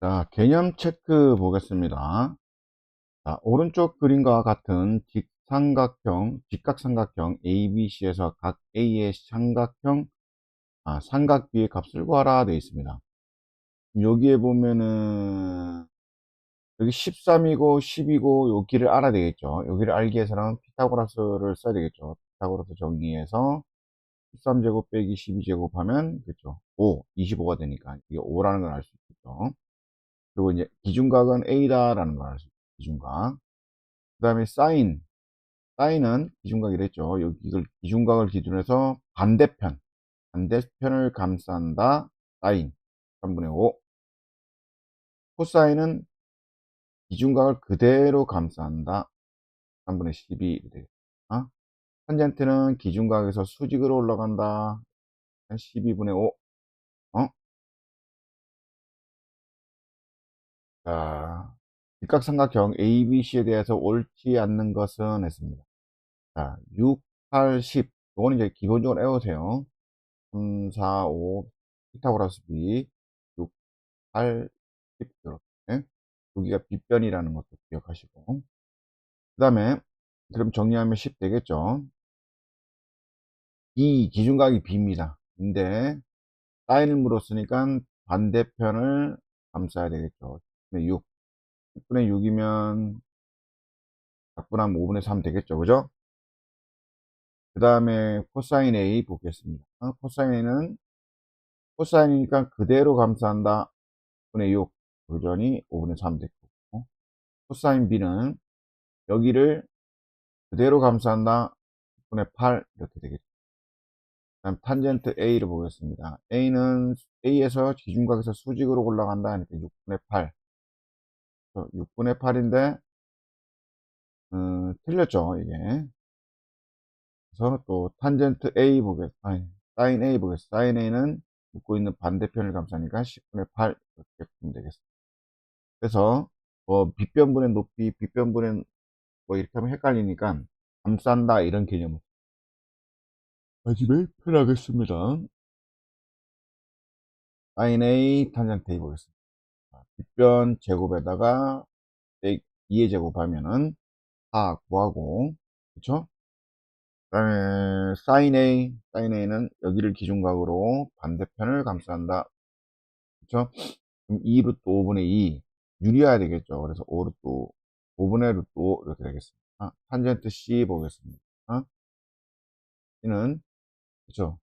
자, 개념 체크 보겠습니다. 자, 오른쪽 그림과 같은 직삼각형, 직각삼각형 ABC에서 각 A의 삼각형, 아, 삼각 B의 값을 구하라 되어 있습니다. 여기에 보면은 여기 13이고 10이고 여기를 알아야 되겠죠. 여기를 알기 위해서는 피타고라스를 써야 되겠죠. 피타고라스 정리해서 13제곱 빼기 12제곱 하면 그렇죠. 5, 25가 되니까 이게 5라는 걸 알 수 있겠죠. 그리고 이제 기준각은 A다라는 걸 알 수 있죠. 기준각. 그 다음에 사인. 사인은 기준각이랬죠. 여기 이걸 기준각을 기준 해서 반대편. 반대편을 감싼다. 사인. 3분의 5. 코사인은 기준각을 그대로 감싼다. 3분의 12 되겠다. 탄젠트는 기준각에서 수직으로 올라간다. 12분의 5. 어? 자, 직각삼각형 ABC에 대해서 옳지 않는 것은 했습니다. 자, 6, 8, 10. 이거는 이제 기본적으로 외우세요. 3, 4, 5, 피타고라스 B, 6, 8, 10. 이렇게. 여기가 빗변이라는 것도 기억하시고. 그 다음에, 그럼 정리하면 10 되겠죠. 이 기준각이 B입니다. 근데, 사인을 물었으니까 반대편을 감싸야 되겠죠. 6. 10분의 6이면 4분하면 5분의 3 되겠죠. 그죠? 그 다음에 코사인 A 보겠습니다. 어, 코사인 A는 코사인이니까 그대로 감싸한다. 6분의 6. 도전이 5분의 3 됐고. 코사인 B는 여기를 그대로 감싸한다. 6분의 8 이렇게 되겠죠. 다음 탄젠트 A를 보겠습니다. A는 A에서 기준각에서 수직으로 올라간다. 하니까 6분의 8. 6분의 8인데 음, 틀렸죠 이게. 그래서 또 탄젠트 A 보겠습니다 아니, 사인 A 보겠습니다. 사인 A는 묶고 있는 반대편을 감싸니까 10분의 8 이렇게 보면 되겠습니다. 그래서 뭐 빗변분의 높이 빗변분의 뭐 이렇게 하면 헷갈리니까 감싼다 이런 개념을 마지막에 표현하겠습니다. 사인 A 탄젠트 A 보겠습니다 빗변 제곱에다가 2의 제곱하면은 4 구하고 그쵸? 그 다음에 sin A, sin A는 여기를 기준각으로 반대편을 감싼다 그쵸? 그럼 2 루트 5분의 2 유리해야 되겠죠 그래서 5 루트 5, 5분의 루트 5 이렇게 되겠습니다 탄젠트 C 보겠습니다 C는 그쵸?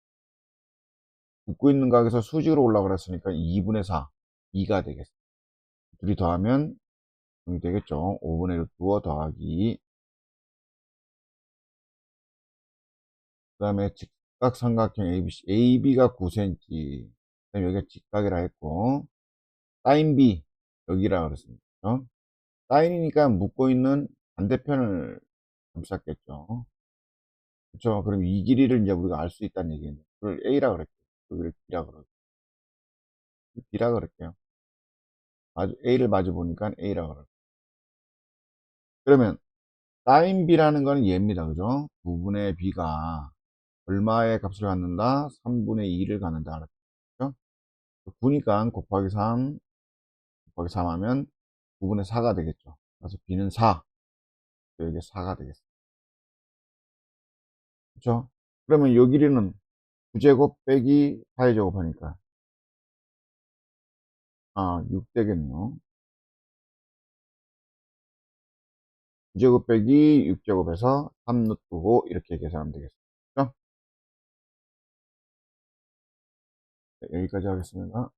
묶고 있는 각에서 수직으로 올라가랬으니까 2분의 4 2가 되겠습니다 둘이 더하면 되겠죠. 5분의 루트 5 더하기 그 다음에 직각 삼각형 ABC AB가 9cm 그 다음에 여기가 직각이라 했고 사인 B 여기라 그랬습니다. 어? 사인이니까 묶고 있는 반대편을 감쌌겠죠. 그렇죠. 그럼 이 길이를 이제 우리가 알 수 있다는 얘기인데 그걸 A라 그랬죠. 여기를 B라 그러고 B라 그럴게요. A를 마주 보니까 A라 그럴게요. 그러면 sin b라는 거는 얘입니다. 그죠? 9분의 b가 얼마의 값을 갖는다? 3분의 2를 갖는다. 그죠? 9니까 곱하기 3 곱하기 3 하면 9분의 4가 되겠죠. 그래서 b는 4. 여기 4가 되겠습니다. 그죠? 그러면 요 길이는 9제곱 빼기 4의 제곱 하니까 아, 6 되겠네요. 9제곱 빼기 6제곱에서 3루트 5 이렇게 계산하면 되겠습니다. 여기까지 하겠습니다.